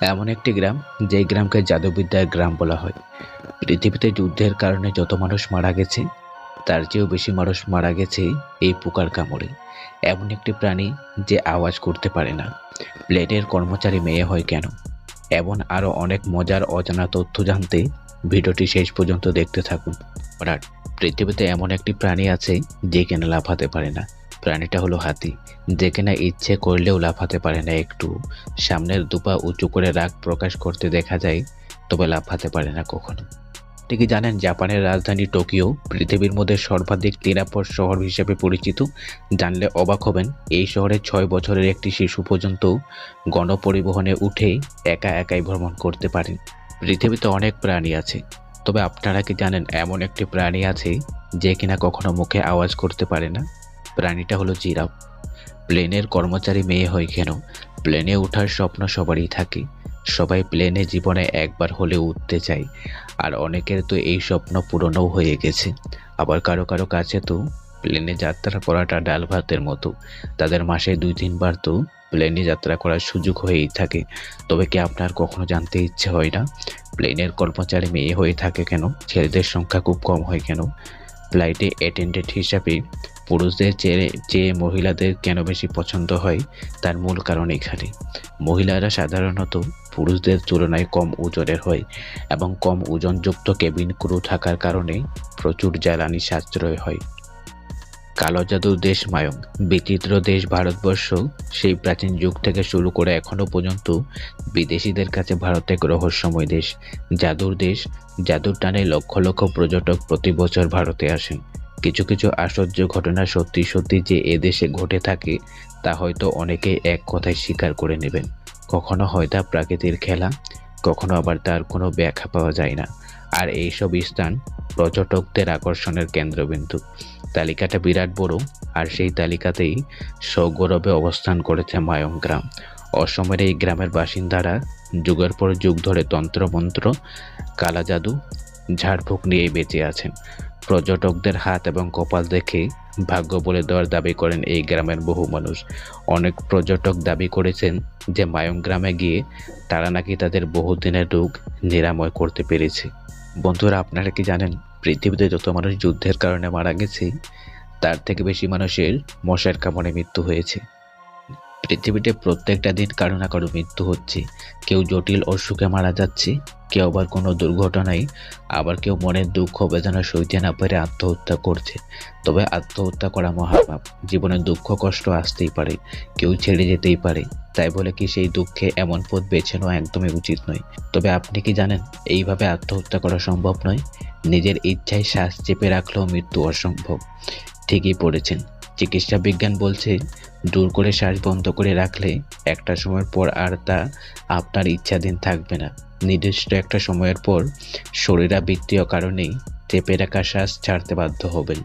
এমন একটি গ্রাম, যেই গ্রামকে জাদুবিদ্যার গ্রাম বলা হয়। পৃথিবীতে যুদ্ধের কারণে যত মানুষ মারা গেছে, তার চেয়েও বেশি মানুষ মারা গেছে এই পোকার কামড়ে। এমন একটি প্রাণী যে আওয়াজ করতে পারে না। প্লেটের কর্মচারী মেয়ে হয় কেন? এমন আরও অনেক মজার অজানা তথ্য জানতে ভিডিওটি শেষ পর্যন্ত দেখতে থাকুন। পৃথিবীতে এমন একটি প্রাণী আছে যে কিনা লাফাতে পারে না। প্রাণীটা হলো হাতি। যে কিনা ইচ্ছে করলেও লাফাতে পারে না একটু। সামনের দুপা উঁচু করে রাগ প্রকাশ করতে দেখা যায়, তবে লাফাতে পারে না কখনো। ঠিকই জানেন জাপানের রাজধানী টোকিও, পৃথিবীর মধ্যে সর্বাধিক নিরাপদ শহর হিসেবে পরিচিত? জানলে অবাক হবেন, এই শহরে ছয় বছরের একটি শিশু পর্যন্ত গণপরিবহনে উঠে একা একাই ভ্রমণ করতে পারেন পৃথিবীতে অনেক প্রাণী আছে, তবে আপনারা কি জানেন এমন একটি প্রাণী আছে যে কিনা কখনো মুখে আওয়াজ করতে পারে না? প্রাণীটা হলো জিরাফ। প্লেনের কর্মচারী মেয়ে হয় কেন? প্লেনে ওঠার স্বপ্ন সবারই থাকে। সবাই প্লেনে জীবনে একবার হলেও উঠতে চায়। আর অনেকের তো এই স্বপ্ন পূরণও হয়ে গেছে। আবার কারও কারও কাছে তো প্লেনে যাত্রা করাটা ডাল ভাতের মতো। তাদের মাসে দুই তিনবার তো প্লেনে যাত্রা করার সুযোগ হয়েই থাকে। তবে কি আপনার কখনো জানতে ইচ্ছে হয় না? প্লেনের কর্মচারী মেয়ে হয়ে থাকে কেন? ছেলেদের সংখ্যা খুব কম হয় কেন? ফ্লাইটে অ্যাটেন্ডেন্ট হিসাবে পুরুষদের চেয়ে চেয়ে মহিলাদের কেন বেশি পছন্দ হয়, তার মূল কারণ এখানে। মহিলারা সাধারণত পুরুষদের তুলনায় কম ওজনের হয় এবং কম ওজনযুক্ত কেবিন ক্রু থাকার কারণে প্রচুর জ্বালানি সাশ্রয় হয়। কালো জাদুর দেশ মায়ং। বিচিত্র দেশ ভারতবর্ষ, সেই প্রাচীন যুগ থেকে শুরু করে এখনও পর্যন্ত বিদেশিদের কাছে ভারত এক রহস্যময় দেশ। জাদুর দেশ, জাদুর টানে লক্ষ লক্ষ পর্যটক প্রতি বছর ভারতে আসেন। কিছু কিছু আশ্চর্য ঘটনা সত্যি সত্যি যে এদেশে ঘটে থাকে, তা হয়তো অনেকে এক কথায় স্বীকার করে নেবেন। কখনো হয় তা প্রাকৃতিক খেলা, কখনো আবার তার কোনো ব্যাখ্যা পাওয়া যায় না। আর এইসব স্থান পর্যটকদের আকর্ষণের কেন্দ্রবিন্দু। তালিকাটা বিরাট বড়, আর সেই তালিকাতেই সগৌরবে অবস্থান করেছে মায়ং গ্রাম। অসমের এই গ্রামের বাসিন্দারা যুগের পর যুগ ধরে তন্ত্রমন্ত্র কালা জাদু ঝাড়ফুঁক নিয়েই বেঁচে আছেন। পর্যটকদের হাত এবং কপাল দেখে ভাগ্য বলে দেওয়ার দাবি করেন এই গ্রামের বহু মানুষ। অনেক পর্যটক দাবি করেছেন যে মায়ং গ্রামে গিয়ে তারা নাকি তাদের বহুদিনের রোগ নিরাময় করতে পেরেছে। বন্ধুরা, আপনারা কি জানেন পৃথিবীতে যত মানুষ যুদ্ধের কারণে মারা গেছে, তার থেকে বেশি মানুষের মশার কামড়ে মৃত্যু হয়েছে। পৃথিবীতে প্রত্যেকটা দিন কারও না কারও মৃত্যু হচ্ছে। কেউ জটিল অসুখে মারা যাচ্ছে, কেউ আবার কোনো দুর্ঘটনায়, আবার কেউ মনের দুঃখ বেদনা সইতে না পেরে আত্মহত্যা করছে। তবে আত্মহত্যা করা মহাপাপ। জীবনে দুঃখ কষ্ট আসতেই পারে, কেউ ছেড়ে যেতেই পারে। তাই বলে কি সেই দুঃখে এমন পথ বেছে নেওয়া একদমই উচিত নয়। তবে আপনি কি জানেন, এইভাবে আত্মহত্যা করা সম্ভব নয়? নিজের ইচ্ছায় শ্বাস চেপে রাখলেও মৃত্যু অসম্ভব। ঠিকই পড়েছেন চিকিৎসা বিজ্ঞান বলছে, দূর করে শ্বাস বন্ধ করে রাখলে একটা সময়ের পর আর তা আপনার ইচ্ছাধীন থাকবে না। নির্দিষ্ট একটা সময়ের পর শরীরাবৃত্তীয় কারণেই চেপে রাখা শ্বাস ছাড়তে বাধ্য হবেন।